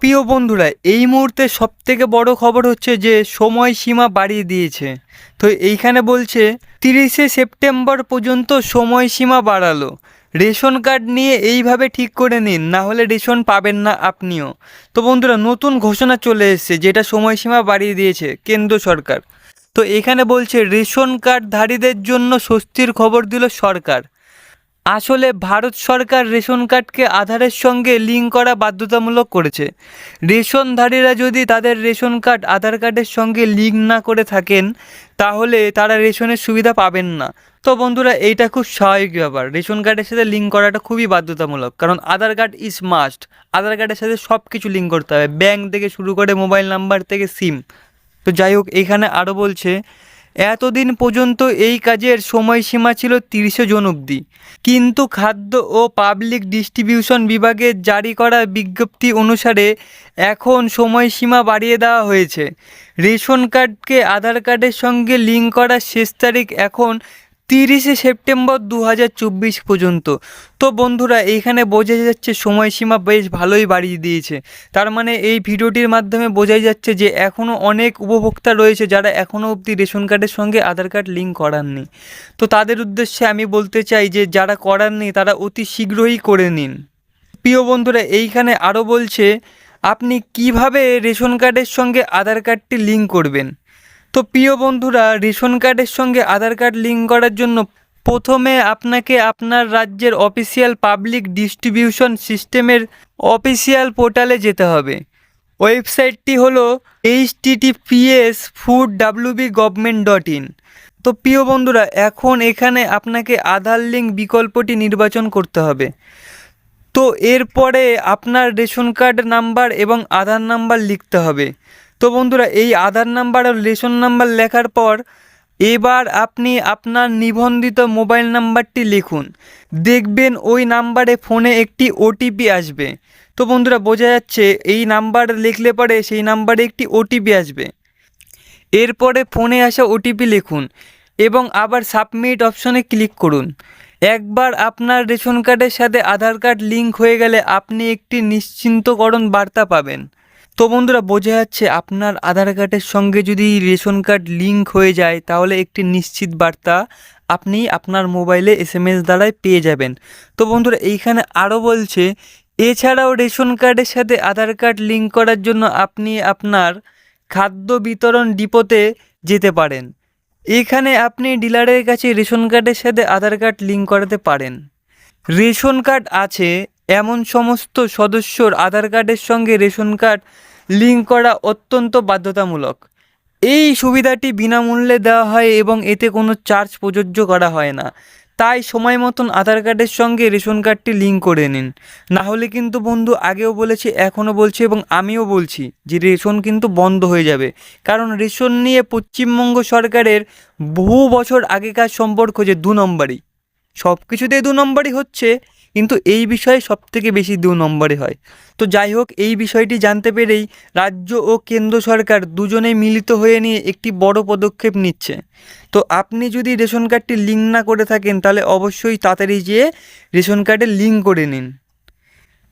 প্রিয় বন্ধুরা, এই মুহূর্তে সব থেকে বড় খবর হচ্ছে যে সময়সীমা বাড়িয়ে দিয়েছে। তো এইখানে বলছে, তিরিশে সেপ্টেম্বর পর্যন্ত সময়সীমা বাড়ালো। রেশন কার্ড নিয়ে এইভাবে ঠিক করে নিন, না হলে রেশন পাবেন না আপনিও। তো বন্ধুরা, নতুন ঘোষণা চলে এসেছে যেটা সময়সীমা বাড়িয়ে দিয়েছে কেন্দ্র সরকার। তো এখানে বলছে, রেশন কার্ডধারীদের জন্য স্বস্তির খবর দিল সরকার। আসলে ভারত সরকার রেশন কার্ডকে আধারের সঙ্গে লিঙ্ক করা বাধ্যতামূলক করেছে। রেশনধারীরা যদি তাদের রেশন কার্ড, আধার কার্ডের সঙ্গে লিঙ্ক না করে থাকেন, তাহলে তারা রেশনের সুবিধা পাবেন না। তো বন্ধুরা, এইটা খুব স্বাভাবিক ব্যাপার। রেশন কার্ডের সাথে লিঙ্ক করাটা খুবই বাধ্যতামূলক। কারণ Aadhaar card is must Aadhaar কার্ডের সাথে সব কিছু লিঙ্ক করতে হবে। ব্যাংক থেকে শুরু করে মোবাইল নাম্বার থেকে সিম। তো যাই হোক, এখানে আরও বলছে এতদিন পর্যন্ত এই কাজের সময়সীমা ছিল তিরিশে জন অবধি। কিন্তু খাদ্য ও পাবলিক ডিস্ট্রিবিউশন বিভাগের জারি করা বিজ্ঞপ্তি অনুসারে এখন সময়সীমা বাড়িয়ে দেওয়া হয়েছে। রেশন কার্ডকে আধার কার্ডের সঙ্গে লিঙ্ক করার শেষ তারিখ এখন তিরিশে সেপ্টেম্বর দু হাজার চব্বিশ পর্যন্ত। তো বন্ধুরা, এইখানে বোঝা যাচ্ছে সময়সীমা বেশ ভালোই বাড়িয়ে দিয়েছে। তার মানে এই ভিডিওটির মাধ্যমে বোঝাই যাচ্ছে যে এখনও অনেক উপভোক্তা রয়েছে যারা এখনও অবধি রেশন কার্ডের সঙ্গে আধার কার্ড লিঙ্ক করাননি। তো তাদের উদ্দেশ্যে আমি বলতে চাই যে যারা করাননি, তারা অতি শীঘ্রই করে নিন। প্রিয় বন্ধুরা, এইখানে আরও বলছে, আপনি কীভাবে রেশন কার্ডের সঙ্গে আধার কার্ডটি লিঙ্ক করবেন? তো প্রিয় বন্ধুরা, রেশন কার্ডের সঙ্গে আধার কার্ড লিঙ্ক করার জন্য প্রথমে আপনাকে আপনার রাজ্যের অফিসিয়াল পাবলিক ডিস্ট্রিবিউশন সিস্টেমের অফিসিয়াল পোর্টালে যেতে হবে। ওয়েবসাইটটি হলো H TTPS food WB government dot in. তো প্রিয় বন্ধুরা, এখন এখানে আপনাকে আধার লিঙ্ক বিকল্পটি নির্বাচন করতে হবে। তো এরপরে আপনার রেশন কার্ড নাম্বার এবং আধার নাম্বার লিখতে হবে। তো বন্ধুরা, এই আধার নাম্বার আর রেশন নাম্বার লেখার পর এবার আপনি আপনার নিবন্ধিত মোবাইল নাম্বারটি লিখুন। দেখবেন ওই নাম্বারে ফোনে একটি ওটিপি আসবে। তো বন্ধুরা, বোঝা যাচ্ছে এই নাম্বার লিখলে পরে সেই নাম্বারে একটি ওটিপি আসবে। এরপরে ফোনে আসা ওটিপি লিখুন এবং আবার সাবমিট অপশনে ক্লিক করুন। একবার আপনার রেশন কার্ডের সাথে আধার কার্ড লিঙ্ক হয়ে গেলে আপনি একটি নিশ্চিন্তকরণ বার্তা পাবেন। তো বন্ধুরা, বোঝা যাচ্ছে আপনার আধার কার্ডের সঙ্গে যদি রেশন কার্ড লিঙ্ক হয়ে যায়, তাহলে একটি নিশ্চিত বার্তা আপনি আপনার মোবাইলে এস এম এস দ্বারাই পেয়ে যাবেন। তো বন্ধুরা, এইখানে আরও বলছে, এছাড়াও রেশন কার্ডের সাথে আধার কার্ড লিঙ্ক করার জন্য আপনি আপনার খাদ্য বিতরণ ডিপোতে যেতে পারেন। এখানে আপনি ডিলারের কাছে রেশন কার্ডের সাথে আধার কার্ড লিঙ্ক করাতে পারেন। রেশন কার্ড আছে, এমন সমস্ত সদস্যর আধার কার্ডের সঙ্গে রেশন কার্ড লিঙ্ক করা অত্যন্ত বাধ্যতামূলক। এই সুবিধাটি বিনামূল্যে দেওয়া হয় এবং এতে কোনো চার্জ প্রযোজ্য করা হয় না। তাই সময় মতন আধার কার্ডের সঙ্গে রেশন কার্ডটি লিঙ্ক করে নিন। না হলে কিন্তু বন্ধু আগেও বলেছি, এখনও বলছি এবং আমিও বলছি যে রেশন কিন্তু বন্ধ হয়ে যাবে। কারণ রেশন নিয়ে পশ্চিমবঙ্গ সরকারের বহু বছর আগেকার সম্পর্ক যে দু নম্বরই। সব কিছুতেই দু নম্বরই হচ্ছে। কিন্তু এই বিষয়ে সব থেকে বেশি দু নম্বরে হয়। তো যাই হোক, এই বিষয়টি জানতে পেরেই রাজ্য ও কেন্দ্র সরকার দুজনেই মিলিত হয়ে নিয়ে একটি বড় পদক্ষেপ নিচ্ছে। তো আপনি যদি রেশন কার্ডটি লিঙ্ক না করে থাকেন, তাহলে অবশ্যই তাড়াতাড়ি যেয়ে রেশন কার্ডে লিঙ্ক করে নিন।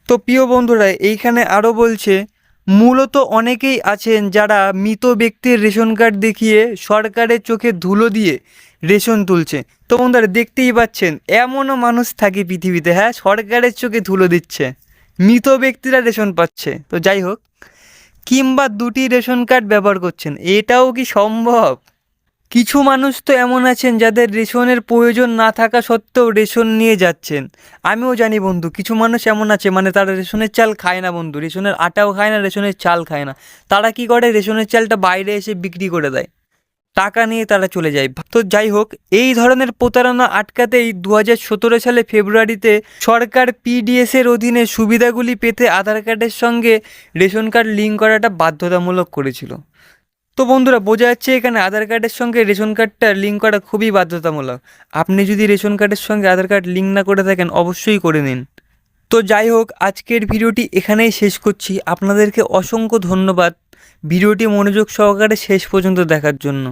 তো প্রিয় বন্ধুরা, এইখানে আরও বলছে, মূলত অনেকেই আছেন যারা মৃত ব্যক্তির রেশন কার্ড দেখিয়ে সরকারের চোখে ধুলো দিয়ে রেশন তুলছে। তো বন্ধুরা দেখতেই পাচ্ছেন, এমনও মানুষ থাকে পৃথিবীতে হ্যাঁ সরকারের চোখে ধুলো দিচ্ছে। মৃত ব্যক্তিরা রেশন পাচ্ছে। তো যাই হোক, কিংবা দুটি রেশন কার্ড ব্যবহার করছেন, এটাও কি সম্ভব? কিছু মানুষ তো এমন আছেন যাদের রেশনের প্রয়োজন না থাকা সত্ত্বেও রেশন নিয়ে যাচ্ছেন। আমিও জানি বন্ধু, কিছু মানুষ এমন আছে মানে তারা রেশনের চাল খায় না বন্ধু, রেশনের আটাও খায় না, রেশনের চাল খায় না। তারা কি করে? রেশনের চালটা বাইরে এসে বিক্রি করে দেয়। টাকা নিয়ে তারা চলে যায়। তো যাই হোক, এই ধরনের প্রতারণা আটকাতেই দু হাজার সতেরো সালে ফেব্রুয়ারিতে সরকার পিডিএস এর অধীনে সুবিধাগুলি পেতে আধার কার্ডের সঙ্গে রেশন কার্ড লিঙ্ক করাটা বাধ্যতামূলক করেছিল। তো বন্ধুরা, বোঝা যাচ্ছে এখানে আধার কার্ডের সঙ্গে রেশন কার্ডটা লিঙ্ক করা খুবই বাধ্যতামূলক। আপনি যদি রেশন কার্ডের সঙ্গে আধার কার্ড লিঙ্ক না করে থাকেন, অবশ্যই করে নিন। তো যাই হোক, আজকের ভিডিওটি এখানেই শেষ করছি। আপনাদেরকে অসংখ্য ধন্যবাদ। ভিডিওটি মনোযোগ সহকারে শেষ পর্যন্ত দেখার জন্য।